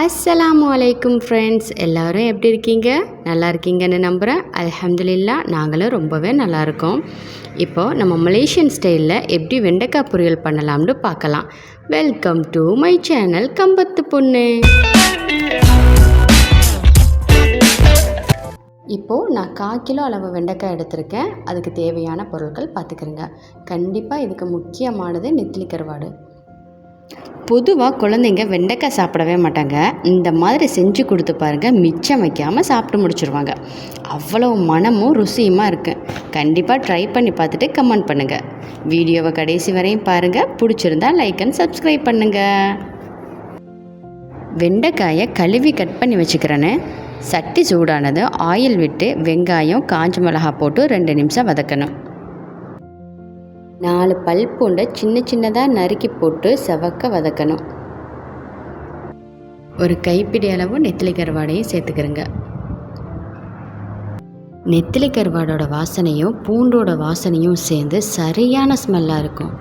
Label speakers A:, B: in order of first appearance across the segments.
A: அஸ்ஸலாமு அலைக்கும் ஃப்ரெண்ட்ஸ் எல்லோரும் எப்படி இருக்கீங்க? நல்லா இருக்கீங்கன்னு நம்புகிறேன் அல்ஹம்துலில்லா நாங்களும் ரொம்பவே நல்லா இருக்கோம். இப்போது நம்ம மலேசியன் ஸ்டைலில் எப்படி வெண்டைக்காய் பொரியல் பண்ணலாம்னு பார்க்கலாம். வெல்கம் டு மை சேனல் கம்பத்து பொண்ணு. இப்போது நான் கால் கிலோ அளவு வெண்டைக்காய் எடுத்திருக்கேன். அதுக்கு தேவையான பொருட்கள் பார்த்துக்கிறேங்க. கண்டிப்பாக இதுக்கு முக்கியமானது நெத்திலி கருவாடு பொதுவாக குழந்தைங்க வெண்டைக்காய் சாப்பிடவே மாட்டாங்க. இந்த மாதிரி செஞ்சு கொடுத்து பாருங்கள் மிச்சம் வைக்காமல் சாப்பிட்டு முடிச்சிருவாங்க. அவ்வளோ மனமும் ருசியுமா இருக்கு. கண்டிப்பாக ட்ரை பண்ணி பார்த்துட்டு கமெண்ட் பண்ணுங்கள் வீடியோவை கடைசி வரையும் பாருங்கள் பிடிச்சிருந்தா லைக் அண்ட் சப்ஸ்கிரைப் பண்ணுங்கள் வெண்டைக்காயை கழுவி கட் பண்ணி வச்சுக்கிறேன்னு சட்டி சூடானது ஆயில் விட்டு வெங்காயம் காஞ்ச மிளகா போட்டு ரெண்டு நிமிஷம் வதக்கணும். நாலு பல் பூண்டை சின்ன சின்னதாக நறுக்கி போட்டு செவக்க வதக்கணும். ஒரு கைப்பிடி அளவு நெத்திலி கருவாடையும் சேர்த்துக்கிறேங்க. நெத்திலி கருவாடோட வாசனையும் பூண்டோட வாசனையும் சேர்ந்து சரியான ஸ்மெல்லாக இருக்கும்.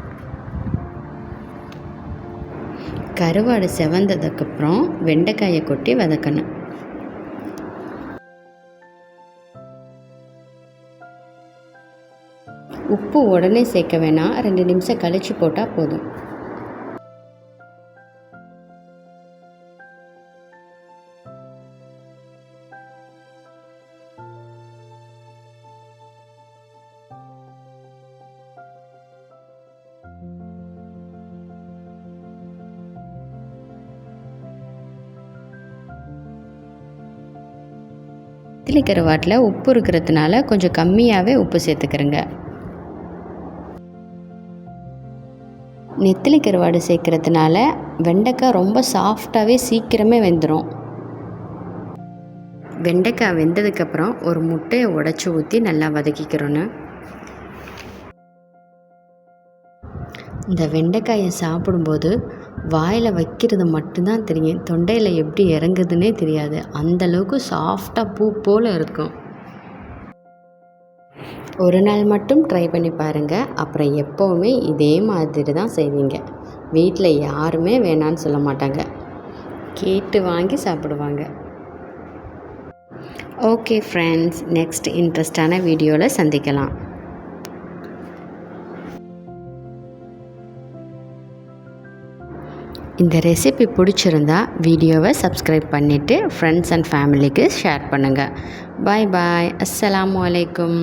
A: கருவாடு செவந்ததுக்கப்புறம் வெண்டைக்காயை கொட்டி வதக்கணும். உப்பு உடனே சேர்க்க வேணாம். ரெண்டு நிமிஷம் கழித்து போட்டால் போதும். இட்லி கருவாட்டில் உப்பு இருக்கிறதுனால கொஞ்சம் கம்மியாகவே உப்பு சேர்த்துக்கிறேங்க. நெத்திலி கருவாடு சேர்க்கறதுனால வெண்டைக்காய் ரொம்ப சாஃப்டாகவே சீக்கிரமே வெந்துடும் வெண்டைக்காய் வெந்ததுக்கப்புறம் ஒரு முட்டையை உடச்சி ஊற்றி நல்லா வதக்கிக்கிறோன்னு. இந்த வெண்டைக்காயை சாப்பிடும்போது வாயில் வைக்கிறது மட்டும்தான் தெரியும். தொண்டையில் எப்படி இறங்குதுன்னே தெரியாது. அந்தளவுக்கு சாஃப்டாக பூ போல் இருக்கும். ஒரு நாள் மட்டும் ட்ரை பண்ணி பாருங்கள் அப்புறம் எப்போவுமே இதே மாதிரி தான் செய்வீங்க. வீட்டில் யாருமே வேணான்னு சொல்ல மாட்டாங்க. கேட்டு வாங்கி சாப்பிடுவாங்க. ஓகே ஃப்ரெண்ட்ஸ் நெக்ஸ்ட் இன்ட்ரெஸ்டான வீடியோவில் சந்திக்கலாம். இந்த ரெசிபி பிடிச்சிருந்தா வீடியோவை சப்ஸ்கிரைப் பண்ணிவிட்டு ஃப்ரெண்ட்ஸ் அண்ட் ஃபேமிலிக்கு ஷேர் பண்ணுங்கள் பாய் பாய் அஸ்ஸலாமு அலைக்கும்